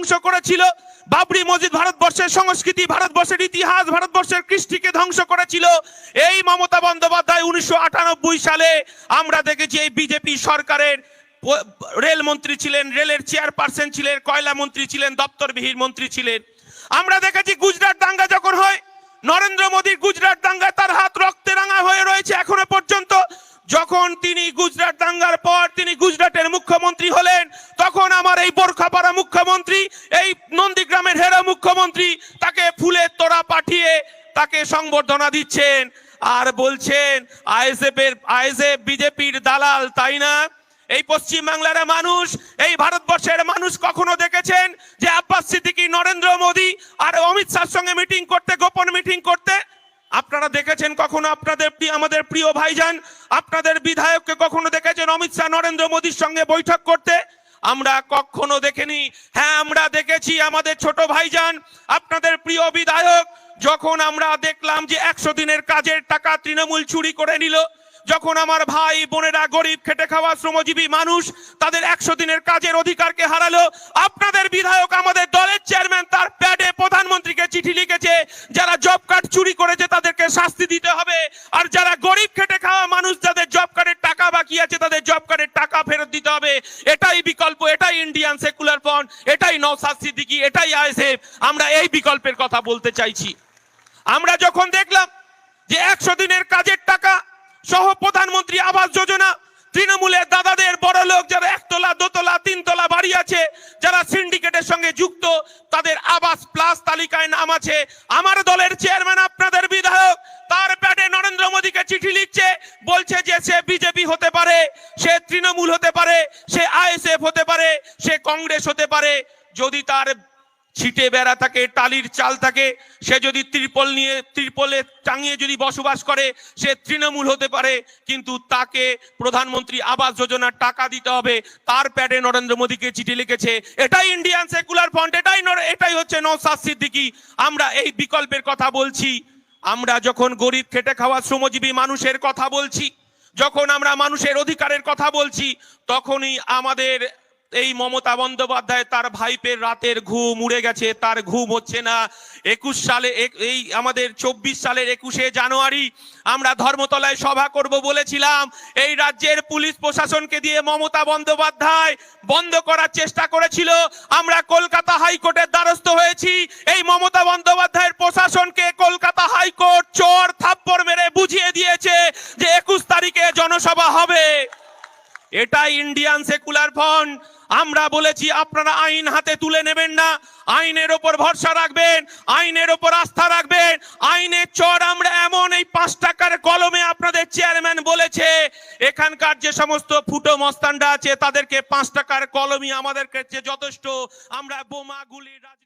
ধ্বংস করেছিল। বাবরি মসজিদ ভারতবর্ষের সংস্কৃতি, ভারতবর্ষের ইতিহাস, ভারতবর্ষের কৃষ্টিকে ধ্বংস করেছিল। এই মমতা বন্দ্যোপাধ্যায় উনিশশো আটানব্বই সালে আমরা দেখেছি এই বিজেপি সরকারের রেল মন্ত্রী ছিলেন, রেলের চেয়ারপারসন ছিলেন, কয়লা মন্ত্রী ছিলেন, দপ্তরবিহীন মন্ত্রী ছিলেন। আমরা দেখেছি গুজরাট দাঙ্গা তিনি গুজরাট দাঙ্গার পর তিনি গুজরাটের মুখ্যমন্ত্রী হলেন, তখন আমার এই বোরখাপাড়া মুখ্যমন্ত্রী, এই নন্দীগ্রামের হেরা মুখ্যমন্ত্রী তাকে ফুলের তোড়া পাঠিয়ে তাকে সংবর্ধনা দিচ্ছেন। আর বলছেন, আইএসএফ এর, আইএসএফ, বিজেপির দালাল, তাই না? এই পশ্চিম বাংলার মানুষ, এই ভারতবর্ষের মানুষ কখনো দেখেছেন যে আব্বাস সিদ্দিকী, নরেন্দ্র মোদী আর অমিত শাহর সঙ্গে মিটিং করতে, গোপন মিটিং করতে আপনারা দেখেছেন কখনো আপনাদের আমাদের প্রিয় ভাইজান? আপনাদের বিধায়ককে কখনো দেখেছেন অমিত শাহ, নরেন্দ্র মোদীর সঙ্গে বৈঠক করতে? আমরা কখনো দেখিনি। হ্যাঁ আমরা দেখেছি আমাদের ছোট ভাইজান, আপনাদের প্রিয় বিধায়ক, যখন আমরা দেখলাম যে একশো দিনের কাজের টাকা তৃণমূল চুরি করে নিল, যখন আমার ভাই বোনেরা গরিব, খেটে খাওয়া শ্রমজীবী মানুষ তাদের একশো দিনের কাজের অধিকারকে হারালো, আপনাদের বিধায়ক আমাদের দলের চেয়ারম্যান চিঠি লিখেছে, যারা জব কার্ড চুরি করেছে তাদেরকে শাস্তি দিতে হবে। আর যারা গরিব খেটে খাওয়া মানুষ, যাদের জব কার্ডের টাকা বাকি আছে, তাদের জব কার্ডের টাকা ফেরত দিতে হবে। এটাই বিকল্প, এটাই ইন্ডিয়ান সেকুলার ফ্রন্ট এটাই নওসাদ সিদ্দিকী, এটাই আইএসএফ। আমরা এই বিকল্পের কথা বলতে চাইছি। আমরা যখন দেখলাম যে একশো দিনের কাজের টাকা সহ প্রধানমন্ত্রী আবাস যোজনা তৃণমূলের দাদাদের বড় লোক যারা একতলা, দোতলা, তিনতলা বাড়ি আছে, যারা সিন্ডিকেটের সঙ্গে যুক্ত, তাদের আবাস প্লাস তালিকায় নাম আছে। আমার দলের চেয়ারম্যান আপনাদের বিধায়ক, তার প্যাটে নরেন্দ্র মোদীকে চিঠি লিখছে, বলছে যে সে বিজেপি হতে পারে, সে তৃণমূল হতে পারে, সে আইএসএফ হতে পারে, সে কংগ্রেস হতে পারে। যদি তার ছিটে বেড়া থাকে, টালির চাল থাকে, সে যদি ত্রিপল নিয়ে, ত্রিপলে টাঙিয়ে যদি বসবাস করে, সে তৃণমূল হতে পারে, কিন্তু তাকে প্রধানমন্ত্রী আবাস যোজনার টাকা দিতে হবে। তার প্যাডে নরেন্দ্র মোদীকে চিঠি লিখেছে, এটাই ইন্ডিয়ান সেকুলার ফ্রন্ট এটাই এটাই হচ্ছে নৌসাদ সিদ্দিকী। আমরা এই বিকল্পের কথা বলছি। আমরা যখন গরিব খেটে খাওয়া শ্রমজীবী মানুষের কথা বলছি, যখন আমরা মানুষের অধিকারের কথা বলছি, তখনই আমাদের এই মমতা বন্দ্যোপাধ্যায় তার ভাইপের রাতের ঘুম উড়ে গেছে, তার ঘুম হচ্ছে না। একুশ সালে এই আমাদের চব্বিশ সালের একুশে জানুয়ারি আমরা ধর্মতলায় সভা করব বলেছিলাম। এই রাজ্যের পুলিশ প্রশাসনকে দিয়ে মমতা বন্দ্যোপাধ্যায় বন্ধ করার চেষ্টা করেছিল। আমরা কলকাতা হাইকোর্টের দ্বারস্থ হয়েছি। এই মমতা বন্দ্যোপাধ্যায়ের প্রশাসনকে কলকাতা হাইকোর্ট চোর থাপ্পড় মেরে বুঝিয়ে দিয়েছে যে একুশ তারিখে জনসভা হবে। এটাই ইন্ডিয়ান সেকুলার ফ্রন্ট আমরা বলেছি, আপনারা আইন হাতে তুলে নেবেন না। আইনের ওপর ভরসা রাখবেন, আইনের ওপর আস্থা রাখবেন। আইনের চর আমরা এমন এই পাঁচ টাকার কলমে আপনাদের চেয়ারম্যান বলেছে, এখানকার যে সমস্ত ফুটো মস্তানরা আছে, তাদেরকে পাঁচ টাকার কলমই আমাদের কাছে যথেষ্ট। আমরা বোমা গুলি রাজনীতি